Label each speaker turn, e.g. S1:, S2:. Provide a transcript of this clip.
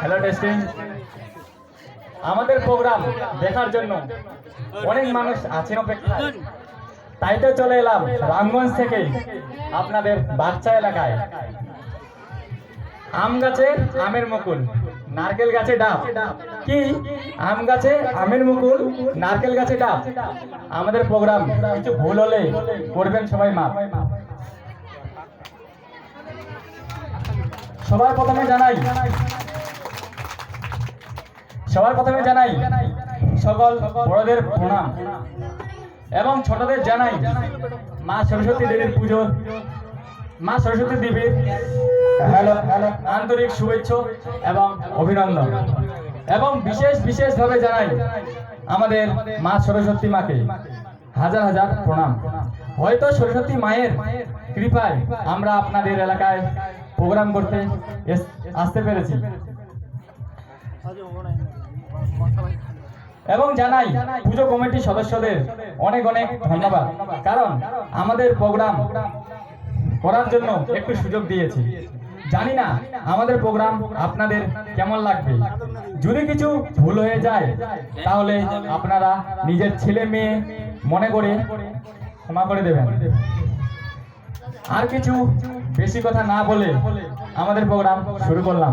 S1: Hello testing আমাদের programme দেখার জন্য অনেক মানুষ আছেন অপেক্ষায়। তাই তো চলে এলাম রামগঞ্জ থেকে আপনাদের বাচ্চা এলাকায়। আম গাছে আমের মুকুল, নারকেল গাছে ডাব। কি? আম গাছে আমের মুকুল, নারকেল গাছে ডাব। আমাদের প্রোগ্রাম কিছু ভুল হলে করবেন সবাই মাপ সবার প্রথমে জানাই সবার প্রথমে জানাই সকল বড়দের প্রণাম এবং ছোটদের জানাই মা সরস্বতী দেবীর পুজো। মা সরস্বতী দেবীর আন্তরিক শুভেচ্ছা এবং অভিনন্দন। এবং বিশেষ, বিশেষভাবে জানাই আমাদের মা সরস্বতী মাকে হাজার হাজার প্রণাম। হয়তো সরস্বতী মায়ের কৃপায় আমরা আপনাদের এলাকায় প্রোগ্রাম করতে আসতে পেরেছি। এবং জানাই, পুজো কমিটির সদস্যদের অনেক অনেক ধন্যবাদ। কারণ আমাদের প্রোগ্রাম করার জন্য একটু সুযোগ দিয়েছে। জানি না আমাদের প্রোগ্রাম আপনাদের কেমন লাগবে। যদি কিছু ভুল হয়ে যায়, তাহলে আপনারা নিজের ছেলে মেয়ে মনে করে ক্ষমা করে দেবেন। আর কিছু বেশি কথা না বলে আমাদের প্রোগ্রাম শুরু করলাম।